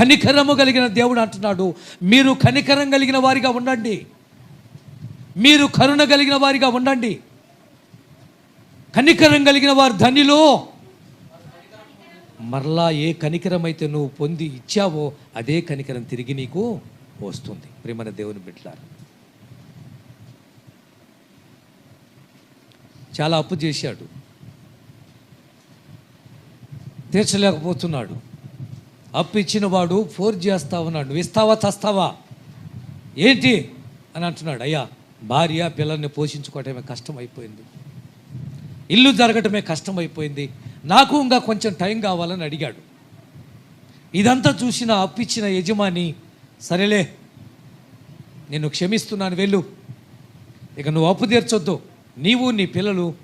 కనికరము కలిగిన దేవుడు అంటున్నాడు. మీరు కనికరం కలిగిన వారిగా ఉండండి. మీరు కరుణ కలిగిన వారిగా ఉండండి. కనికరం కలిగిన వారు ధనిలో. మరలా ఏ కనికరం అయితే నువ్వు పొంది ఇచ్చావో అదే కనికరం తిరిగి నీకు వస్తుంది. ప్రేమన దేవుని బిడ్డలారు. చాలా అప్పు చేశాడు. తీర్చలేకపోతున్నాడు. అప్పు ఇచ్చిన వాడు ఫోర్ చేస్తా ఉన్నాడు నువ్వు ఇస్తావా చస్తావా? ఏంటి? అని అంటున్నాడు. అయ్యా భార్య పిల్లల్ని పోషించుకోవటమే కష్టం అయిపోయింది ఇల్లు జరగటమే కష్టం అయిపోయింది నాకు ఇంకా కొంచెం టైం కావాలని అడిగాడు. ఇదంతా చూసిన అప్పిచ్చిన యజమాని సరేలే నేను క్షమిస్తున్నాను వెళ్ళు. ఇక నువ్వు అప్పు తీర్చొద్దు. నీవు నీ పిల్లలు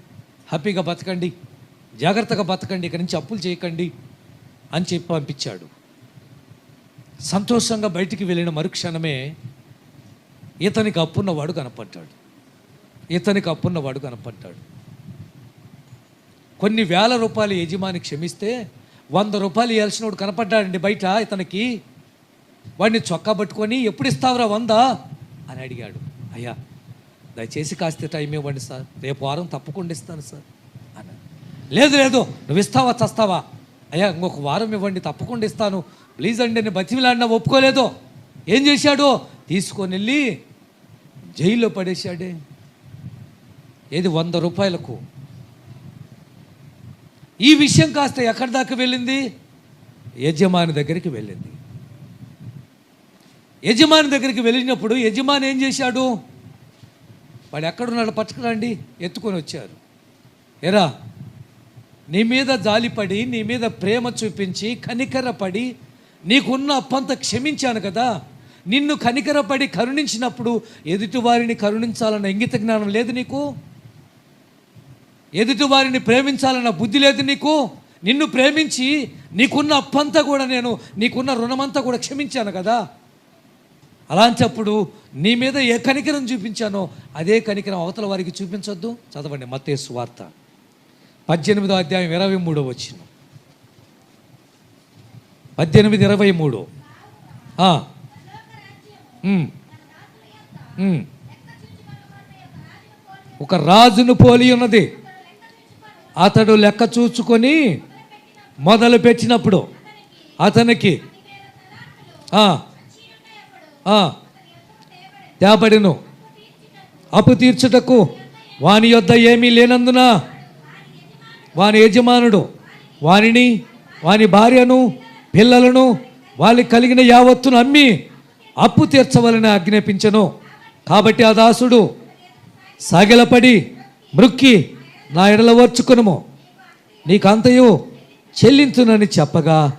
హ్యాపీగా బతకండి జాగ్రత్తగా బతకండి ఇక నుంచి అప్పులు చేయకండి అని చెప్పి పంపించాడు. సంతోషంగా బయటికి వెళ్ళిన మరుక్షణమే ఇతనికి అప్పున్నవాడు కనపడ్డాడు. ఇతనికి అప్పున్నవాడు కనపడ్డాడు. కొన్ని వేల రూపాయలు యజమాని క్షమిస్తే వంద రూపాయలు ఇవ్వాల్సినోడు కనపడ్డాడండి బయట ఇతనికి. వాడిని చొక్కా పట్టుకొని ఎప్పుడు ఇస్తావురా వంద? అని అడిగాడు. అయ్యా దయచేసి కాస్త టైం ఇవ్వండి సార్. రేపు వారం తప్పకుండా ఇస్తాను సార్. అని లేదు లేదు నువ్వు ఇస్తావా చస్తావా? అయ్యా ఇంకొక వారం ఇవ్వండి తప్పకుండా ఇస్తాను. ప్లీజ్ అండి నేను బతిమిలాడినా ఒప్పుకోలేదు. ఏం చేశాడు? తీసుకొని వెళ్ళి జైల్లో పడేశాడే. ఏది వంద రూపాయలకు? ఈ విషయం కాస్త ఎక్కడి దాకా వెళ్ళింది? యజమాని దగ్గరికి వెళ్ళింది. యజమాని దగ్గరికి వెళ్ళినప్పుడు యజమాని ఏం చేశాడు? వాడు ఎక్కడున్నాడు పట్టుకురండి ఎత్తుకొని వచ్చారు. ఎరా నీ మీద జాలిపడి నీ మీద ప్రేమ చూపించి కనికరపడి నీకున్న అప్పంత క్షమించాను కదా. నిన్ను కనికరపడి కరుణించినప్పుడు ఎదుటి వారిని కరుణించాలన్న ఇంగిత జ్ఞానం లేదు నీకు? ఎదుటి వారిని ప్రేమించాలన్న బుద్ధి లేదు నీకు? నిన్ను ప్రేమించి నీకున్న అప్పంతా కూడా నేను నీకున్న రుణమంతా కూడా క్షమించాను కదా. అలాంటప్పుడు నీ మీద ఏ కనికరం చూపించానో అదే కనికరం అవతల వారికి చూపించొద్దు. చదవండి మత్తేసు వార్త. పద్దెనిమిదో అధ్యాయం ఇరవై మూడో వచ్చిన పద్దెనిమిది ఇరవై మూడు. ఒక రాజును పోలి ఉన్నది. అతడు లెక్క చూచుకొని మొదలు పెట్టినప్పుడు అతనికి తేబడిను. అప్పు తీర్చుటకు వాని యొద్ద ఏమీ లేనందున వాని యజమానుడు వానిని వాని భార్యను పిల్లలను వాళ్ళకి కలిగిన యావత్తును అమ్మి అప్పు తీర్చవలని ఆజ్ఞాపించను. కాబట్టి ఆ దాసుడు సాగిలపడి మృక్కి నా ఎడల వచ్చుకొనుము నీకంతయు చెల్లించునని చెప్పగా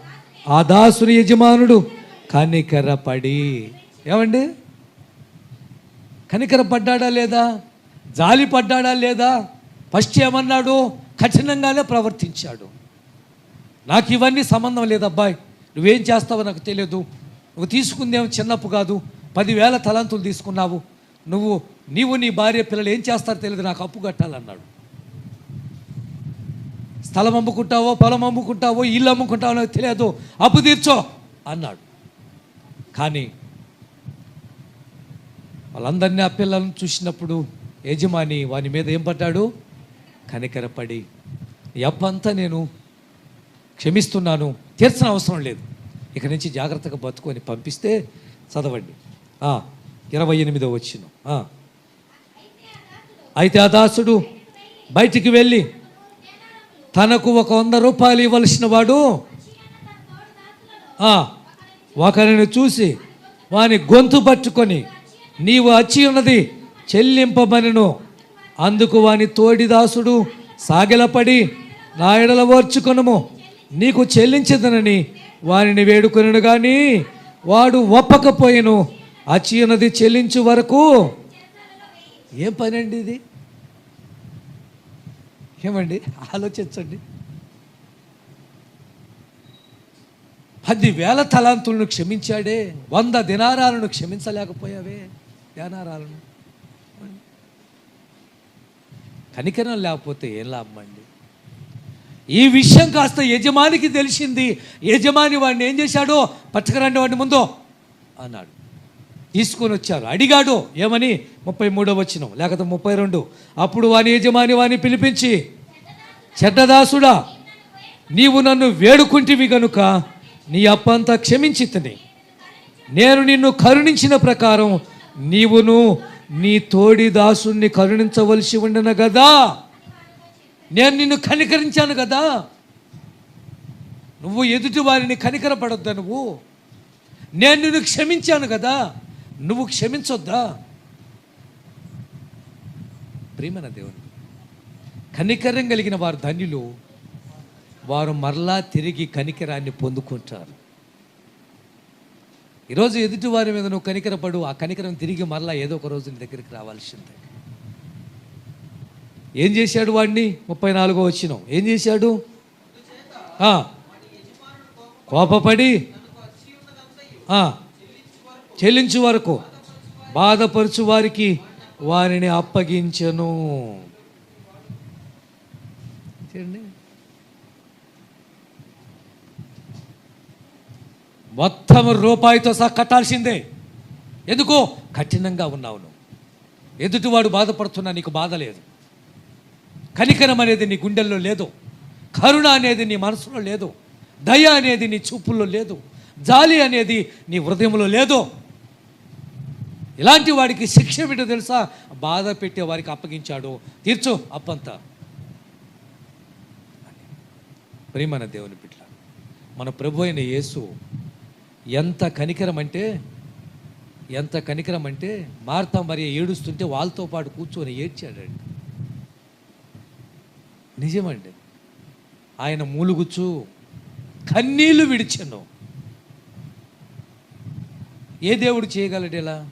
ఆ దాసుని యజమానుడు కనికరపడి ఏమండి? కనికర పడ్డాడా లేదా? జాలి పడ్డాడా లేదా? ఫస్ట్ ఏమన్నాడు? కఠినంగానే ప్రవర్తించాడు. నాకు ఇవన్నీ సంబంధం లేదు అబ్బాయి నువ్వేం చేస్తావో నాకు తెలియదు. నువ్వు తీసుకుందేమో చిన్నప్పు కాదు. పదివేల తలంతులు తీసుకున్నావు. నువ్వు నీవు నీ భార్య పిల్లలు ఏం చేస్తారో తెలియదు. నాకు అప్పు కట్టాలన్నాడు. స్థలం అమ్ముకుంటావో పొలం అమ్ముకుంటావో ఇల్లు అమ్ముకుంటావో నాకు తెలియదు. అప్పు తీర్చో అన్నాడు. కానీ వాళ్ళందరినీ ఆ పిల్లలను చూసినప్పుడు యజమాని వాని మీద ఏం పడ్డాడు? కనికరపడి ఈ అప్పంతా నేను క్షమిస్తున్నాను. తీర్చిన అవసరం లేదు. ఇక నుంచి జాగ్రత్తగా బతుకొని పంపిస్తే చదవండి. ఇరవై ఎనిమిదో వచ్చిన. అయితే ఆ దాసుడు బయటికి వెళ్ళి తనకు ఒక వంద రూపాయలు ఇవ్వలసిన వాడు ఒకరిని చూసి వాని గొంతు పట్టుకొని నీవు వచ్చి ఉన్నది చెల్లింపమనిను అందుకు వాని తోడిదాసుడు సాగిలపడి నా ఎడల ఓర్చుకొనుము. నీకు చెల్లించదనని వారిని వేడుకొనను కానీ వాడు ఒప్పకపోయేను. అచ్చి చెల్లించు వరకు. ఏం పని అండి ఇది? ఏమండి? ఆలోచించండి. పదివేల తలాంతులను క్షమించాడే వంద దినారాలను క్షమించలేకపోయావే దినారాలను కనికరం లేకపోతే ఏం లాభం అండి ఈ విషయం కాస్త యజమానికి తెలిసింది. యజమాని వాడిని ఏం చేశాడో? పచ్చకరండి వాడిని ముందు అన్నాడు. తీసుకొని వచ్చారు. అడిగాడు ఏమని? ముప్పై మూడో వచ్చిన లేకపోతే ముప్పై రెండు. అప్పుడు వాని యజమాని వాని పిలిపించి చెడ్డదాసుడా నీవు నన్ను వేడుకుంటివి గనుక నీ అప్పంతా క్షమించి నేను నిన్ను కరుణించిన ప్రకారం నీవును నీ తోడి దాసుని కరుణించవలసి ఉండను కదా నేను నిన్ను కనికరించాను కదా. నువ్వు ఎదుటి వారిని కనికరపడొద్దా నువ్వు? నేను నిన్ను క్షమించాను కదా. నువ్వు క్షమించొద్దా? ప్రేమన దేవుని కనికరం కలిగిన వారు ధన్యులు. వారు మరలా తిరిగి కనికరాన్ని పొందుకుంటారు. ఈరోజు ఎదుటి వారి మీద నువ్వు కనికరపడు ఆ కనికరం తిరిగి మరలా ఏదో ఒక రోజు నీ దగ్గరికి రావాల్సిందే. ఏం చేశాడు వాడిని? ముప్పై నాలుగో వచ్చిన ఏం చేశాడు? కోపపడి ఆ, చెల్లించు వరకు బాధపరచు వారికి వారిని అప్పగించను. మొత్తం రూపాయితో సహా కట్టాల్సిందే. ఎందుకో? కఠినంగా ఉన్నావు నువ్వు. ఎదుటివాడు బాధపడుతున్నా నీకు బాధ లేదు. కనికరం అనేది నీ గుండెల్లో లేదు. కరుణ అనేది నీ మనసులో లేదు. దయ అనేది నీ చూపుల్లో లేదు. జాలి అనేది నీ హృదయంలో లేదు. ఇలాంటి వాడికి శిక్ష ఏమిటో తెలుసా? బాధ పెట్టే వారికి అప్పగించాడు. తీర్చు అప్పంతా. ప్రేమన దేవుని బిడ్డ మన ప్రభు అయిన యేసు ఎంత కనికరం అంటే ఎంత కనికరం అంటే మార్తా మరి ఏడుస్తుంటే వాళ్ళతో పాటు కూర్చొని ఏడ్చాడండి. నిజమండి. ఆయన మూలుగుచ్చు కన్నీళ్ళు విడిచను. ఏ దేవుడు చేయగలడు ఇలా?